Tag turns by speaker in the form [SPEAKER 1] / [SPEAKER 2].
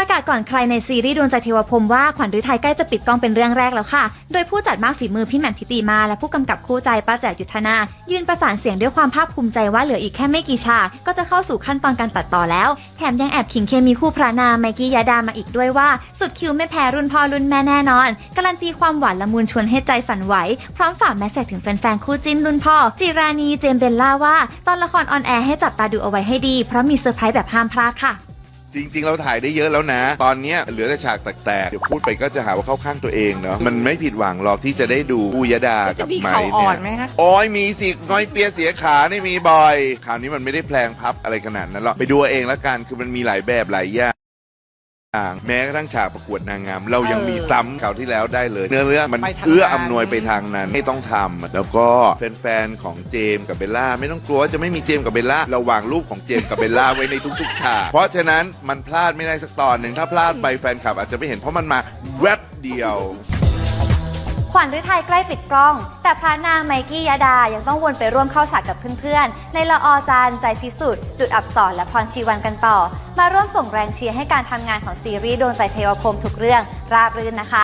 [SPEAKER 1] ประกาศก่อนใครในซีรีส์ดวงใจเทวพรมว่าขวัญฤทัยใกล้จะปิดกล้องเป็นเรื่องแรกแล้วค่ะ โดยผู้จัดมากฝีมือพี่แหม่มทิติมา และผู้กำกับคู่ใจป้าแจ๋วยุทธนา ยืนประสานเสียงด้วยความภาคภูมิใจว่าเหลืออีกแค่ไม่กี่ฉากก็จะเข้าสู่ขั้นตอนการตัดต่อแล้ว แถมยังแอบขิงเคมีคู่พระนามไมกี้ยาดามาอีกด้วยว่า สุดคิวไม่แพ้รุ่นพ่อรุ่นแม่แน่นอน การันตีความหวานละมุนชวนให้ใจสั่นไหว พร้อมฝากแมสเซจถึงแฟนๆคู่จิ้นรุ่นพ่อจิรานีเจมเบลล่าว่า ตอนละครออนแอร์ให้จับตาดูเอาไว้ให้ดีเพราะมีเซอร์ไพรส์แบบห้ามพลาดค่ะ
[SPEAKER 2] จริง ๆ เราถ่ายได้เยอะแล้วนะ ตอนเนี้ยเหลือแต่ฉากแตกๆเดี๋ยวพูดไปก็จะหาว่าเข้าข้างตัวเองเนาะมันไม่ผิดหวังหรอกที่จะได้ดูปูยดา
[SPEAKER 3] จะ
[SPEAKER 2] กับ
[SPEAKER 3] มี
[SPEAKER 2] ไม้
[SPEAKER 3] เข่าอ่
[SPEAKER 2] เนี่
[SPEAKER 3] อยนไหมคะ
[SPEAKER 2] โอ้ยมีสิงอยเปียเสียขานี่มีบ่อยคราวนี้มันไม่ได้แพลงพับอะไรขนาดนั้นหรอกไปดูเอาเองแล้วกันคือมันมีหลายแบบหลายอย่าง แม้กระทั่งฉากประกวดนางงาม เรายัง
[SPEAKER 3] เออ
[SPEAKER 2] มีซ้ำคราวที่แล้วได้เลย เนื้อเรื่องมัน
[SPEAKER 3] ไปทาง
[SPEAKER 2] เอื้อ
[SPEAKER 3] นั้น
[SPEAKER 2] อำนวยไปทางนั้นไม่ต้องทำแล้วก็แฟนๆของเจมส์กับเบลล่าไม่ต้องกลัวว่าจะไม่มีเจมส์กับเบลล่าเราวางรูปของเจมส์กับเบลล่าไว้ในทุกๆฉากเพราะฉะนั้นมันพลาดไม่ได้สักตอนหนึ่งถ้าพลาดไปแฟนคลับอาจจะไม่เห็นเพราะมันมาแวบเดียว
[SPEAKER 1] ขวัญฤทัยใกล้ปิดกล้อง แต่พระนางไมกี้ยาดายังต้องวนไปร่วมเข้าฉากกับเพื่อนๆ ในละออจานใจพิสุทธิ์ดุดอับสอนและพรชีวันกันต่อ มาร่วมส่งแรงเชียร์ให้การทำงานของซีรีส์ดวงใจเทวพรมทุกเรื่องราบรื่นนะคะ